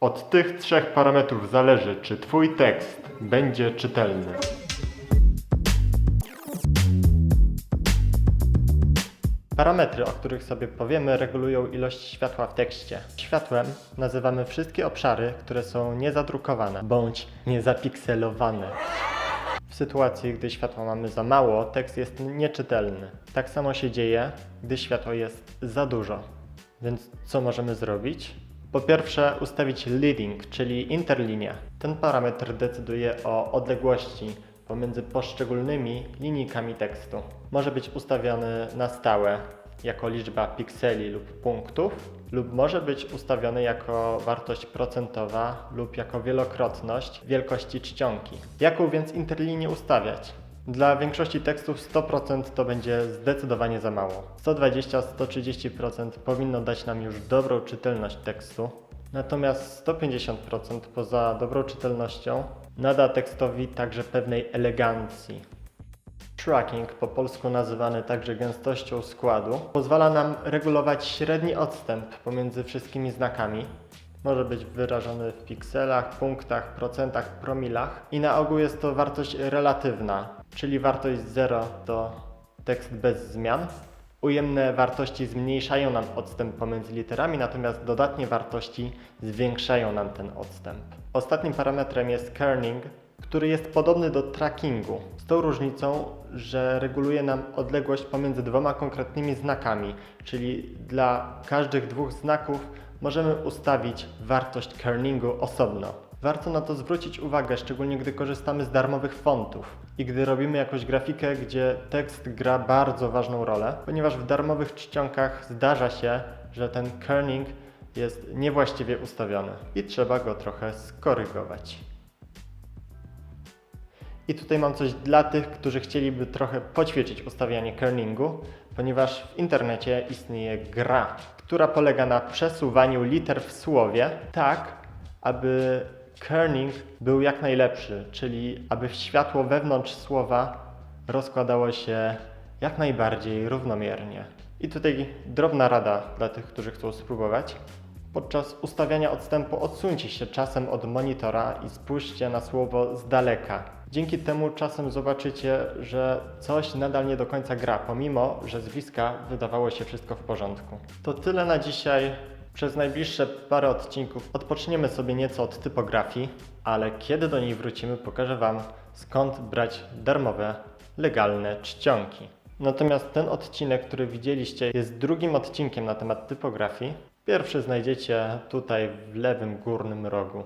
Od tych trzech parametrów zależy, czy Twój tekst będzie czytelny. Parametry, o których sobie powiemy, regulują ilość światła w tekście. Światłem nazywamy wszystkie obszary, które są niezadrukowane bądź niezapikselowane. W sytuacji, gdy światła mamy za mało, tekst jest nieczytelny. Tak samo się dzieje, gdy światła jest za dużo. Więc co możemy zrobić? Po pierwsze, ustawić leading, czyli interlinię. Ten parametr decyduje o odległości pomiędzy poszczególnymi linijkami tekstu. Może być ustawiony na stałe jako liczba pikseli lub punktów, lub może być ustawiony jako wartość procentowa lub jako wielokrotność wielkości czcionki. Jaką więc interlinię ustawiać? Dla większości tekstów 100% to będzie zdecydowanie za mało. 120-130% powinno dać nam już dobrą czytelność tekstu, natomiast 150% poza dobrą czytelnością nada tekstowi także pewnej elegancji. Tracking, po polsku nazywany także gęstością składu, pozwala nam regulować średni odstęp pomiędzy wszystkimi znakami. Może być wyrażony w pikselach, punktach, procentach, promilach i na ogół jest to wartość relatywna, czyli wartość 0 to tekst bez zmian. Ujemne wartości zmniejszają nam odstęp pomiędzy literami, natomiast dodatnie wartości zwiększają nam ten odstęp. Ostatnim parametrem jest kerning, który jest podobny do trackingu, z tą różnicą, że reguluje nam odległość pomiędzy dwoma konkretnymi znakami, czyli dla każdych dwóch znaków możemy ustawić wartość kerningu osobno. Warto na to zwrócić uwagę, szczególnie gdy korzystamy z darmowych fontów i gdy robimy jakąś grafikę, gdzie tekst gra bardzo ważną rolę, ponieważ w darmowych czcionkach zdarza się, że ten kerning jest niewłaściwie ustawiony i trzeba go trochę skorygować. I tutaj mam coś dla tych, którzy chcieliby trochę poćwiczyć ustawianie kerningu, ponieważ w internecie istnieje gra, która polega na przesuwaniu liter w słowie tak, aby kerning był jak najlepszy, czyli aby światło wewnątrz słowa rozkładało się jak najbardziej równomiernie. I tutaj drobna rada dla tych, którzy chcą spróbować. Podczas ustawiania odstępu odsuńcie się czasem od monitora i spójrzcie na słowo z daleka. Dzięki temu czasem zobaczycie, że coś nadal nie do końca gra, pomimo że z bliska wydawało się wszystko w porządku. To tyle na dzisiaj. Przez najbliższe parę odcinków odpoczniemy sobie nieco od typografii, ale kiedy do niej wrócimy, pokażę Wam skąd brać darmowe, legalne czcionki. Natomiast ten odcinek, który widzieliście, jest drugim odcinkiem na temat typografii. Pierwszy znajdziecie tutaj w lewym górnym rogu.